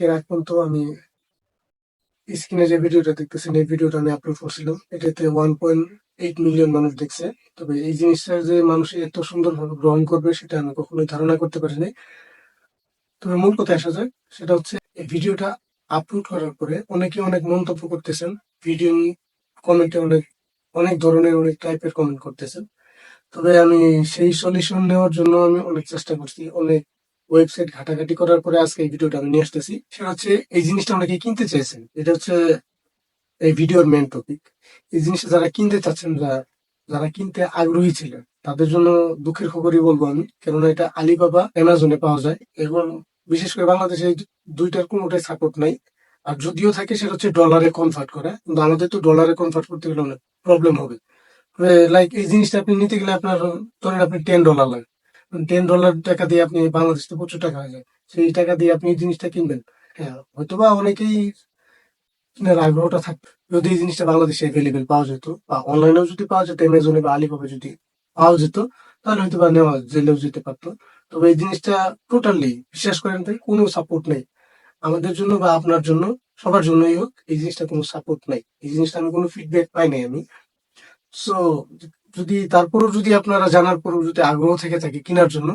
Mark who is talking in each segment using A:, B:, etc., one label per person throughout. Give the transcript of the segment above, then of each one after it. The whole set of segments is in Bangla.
A: এর আগ পর্যন্ত আমি স্ক্রিনে যে ভিডিওটা দেখতেছেন, এই ভিডিওটা আমি আপলোড করছিলাম। এটাতে ওয়ান পয়েন্ট এইট মিলিয়ন মানুষ দেখছে। তবে এই জিনিসটা যে মানুষ এত সুন্দরভাবে গ্রহণ করবে, সেটা আমি কখনোই ধারণা করতে পারিনি তবে মূল কথা আসা যাক, সেটা হচ্ছে এই ভিডিওটা আপলোড করার পরে অনেকে অনেক মন্তব্য করতেছেন। ভিডিও কমেন্টে অনেক অনেক ধরনের, অনেক টাইপের কমেন্ট করতেছেন। তবে আমি সেই সলিউশন নেওয়ার জন্য আমি অনেক চেষ্টা করছি, অনেক ওয়েবসাইট ঘাটাঘাটি করার পরে আজকে এই ভিডিওটা আমি নিয়ে আসতেছি। সেটা হচ্ছে, এই জিনিসটা অনেকে কিনতে চাইছেন। এটা হচ্ছে এই ভিডিওর মেন টপিক এই জিনিসটা যারা কিনতে চাচ্ছেন, যারা কিনতে আগ্রহী ছিলেন, তাদের জন্য দুঃখের খবরই বলব আমি। কেননা এটা আলিবাবা, অ্যামাজনে পাওয়া যায়। এবং বিশেষ করে বাংলাদেশে দুইটার কোনোটাই সাপোর্ট নাই। আর যদিও থাকে, সেটা হচ্ছে ডলারে কনভার্ট করা। কিন্তু আমাদের তো ডলারে কনভার্ট করতে গেলে অনেক প্রবলেম হবে। লাইক এই জিনিসটা আপনি নিতে গেলে আপনার, ধরেন আপনি টেন ডলার লাগে। টেন ডলার টাকা দিয়ে আপনি বাংলাদেশ থেকে প্রচুর টাকা হয়ে যায়। সেই টাকা দিয়ে আপনি জিনিসটা কিনবেন। হ্যাঁ হয়তোবা অনেকেই আগ্রহটা থাকবে। যদি এই জিনিসটা বাংলাদেশে অ্যাভেলেবেল পাওয়া যেত বা অনলাইনেও যদি পাওয়া যেত, অ্যামাজনে বা আলিবাবা যদি পাওয়া যেত, তাহলে হয়তো বা নেওয়া, জেলেও যেতে পারতো। তবে এই জিনিসটা টোটালি বিশ্বাস করেন তাই কোনো সাপোর্ট নেই। আমাদের জন্য বা আপনার জন্য, সবার জন্যই হোক, এই জিনিসটা কোনো সাপোর্ট নাই। এই জিনিসটা আমি কোনো ফিডব্যাক পাই আমি। সো যদি, তারপরও যদি আপনারা জানার পরও যদি আগ্রহ থেকে থাকে কেনার জন্য,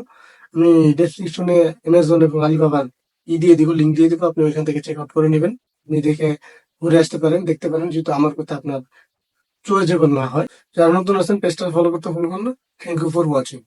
A: আমি ডেসক্রিপশনে অ্যামাজন এবং আলিবাবার ই দিয়ে দিব লিঙ্ক দিয়ে দিব, আপনি ওইখান থেকে চেক আউট করে নেবেন। আপনি দেখে ঘুরে আসতে পারেন, দেখতে পারেন, যেহেতু আমার কথা আপনার চলে যাবেন না হয়। যারা নতুন আছেন পেজটা ফলো করতে ভুলবেন না। Thank you for watching